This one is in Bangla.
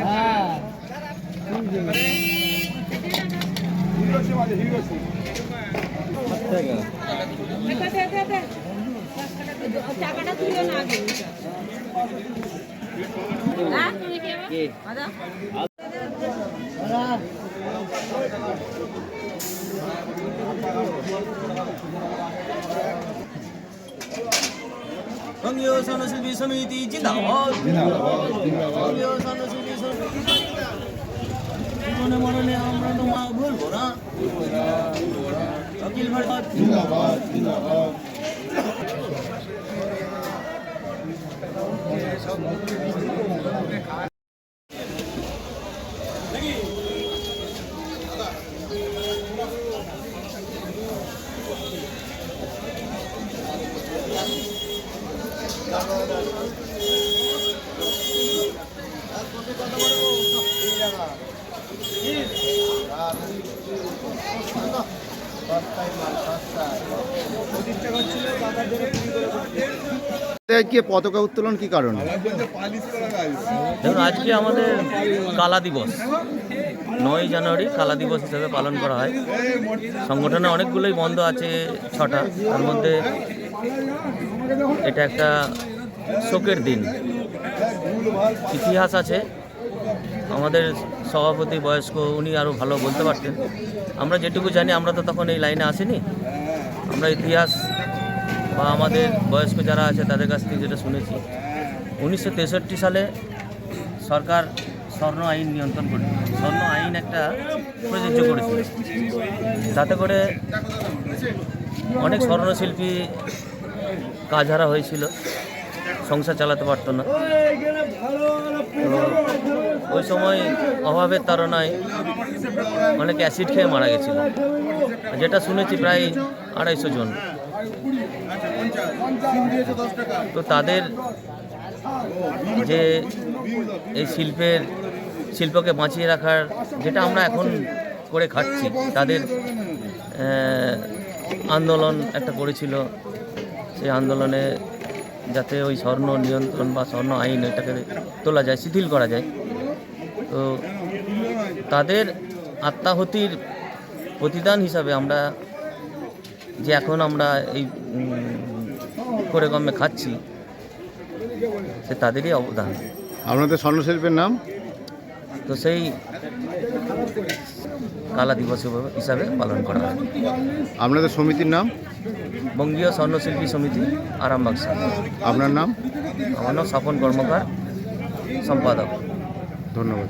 হ্যাঁ সাত টাকা দে, দে, দে, দে। টাকাটা তুলে না আগে হ্যাঁ কে আদা বঙ্গীয় সনশিল্পী সমিতি জিন্দাবাদ। বঙ্গীয় সনশিল্পী সমিতি জীবনে মরণে আমরা তো মা ভুলবো না অখিল ভারত আজকে পতাকা উত্তোলন কি কারণে? ধরুন আজকে আমাদের কালা দিবস। নয় জানুয়ারি কালা দিবস হিসেবে পালন করা হয়। সংগঠনে অনেকগুলোই বন্ধ আছে ছটা। তার মধ্যে এটা একটা শোকের দিন। ইতিহাস আছে। আমাদের সভাপতি বয়স্ক, উনি আরও ভালো বলতে পারতেন। আমরা যেটুকু জানি, আমরা তো তখন এই লাইনে আসিনি। আমরা ইতিহাস বা আমাদের বয়স্ক যারা আছে, তাদের কাছ থেকে যেটা শুনেছি। উনিশশো তেষট্টি সালে সরকার স্বর্ণ আইন নিয়ন্ত্রণ করে, স্বর্ণ আইন একটা প্রযোজ্য করেছিল। তাতে করে অনেক স্বর্ণশিল্পী কাজ হারা হয়েছিল, সংসার চালাতে পারতো না। ওই সময় অভাবের তাড়নায় অনেক অ্যাসিড খেয়ে মারা গেছিল। যেটা শুনেছি প্রায় আড়াইশো জন। তো তাদের যে এই শিল্পের, শিল্পকে বাঁচিয়ে রাখার যেটা আমরা এখন করে খাচ্ছি তাদের আন্দোলন একটা করেছিল সেই আন্দোলনে যাতে ওই স্বর্ণ নিয়ন্ত্রণ বা স্বর্ণ আইন এটাকে তোলা যায়, শিথিল করা যায়। তো তাদের আত্মাহতির প্রতিদান হিসাবে আমরা যে এখন আমরা এই করে কমে খাচ্ছি, সে তাদেরই অবদান। আপনাদের স্বর্ণশিল্পের নাম? তো সেই কালা দিবস হিসাবে পালন করা হয়। আপনাদের সমিতির নাম? বঙ্গীয় স্বর্ণশিল্পী সমিতি আরামবাগ আপনার নাম? আমার নাম স্বপন কর্মকার সম্পাদক। ধন্যবাদ।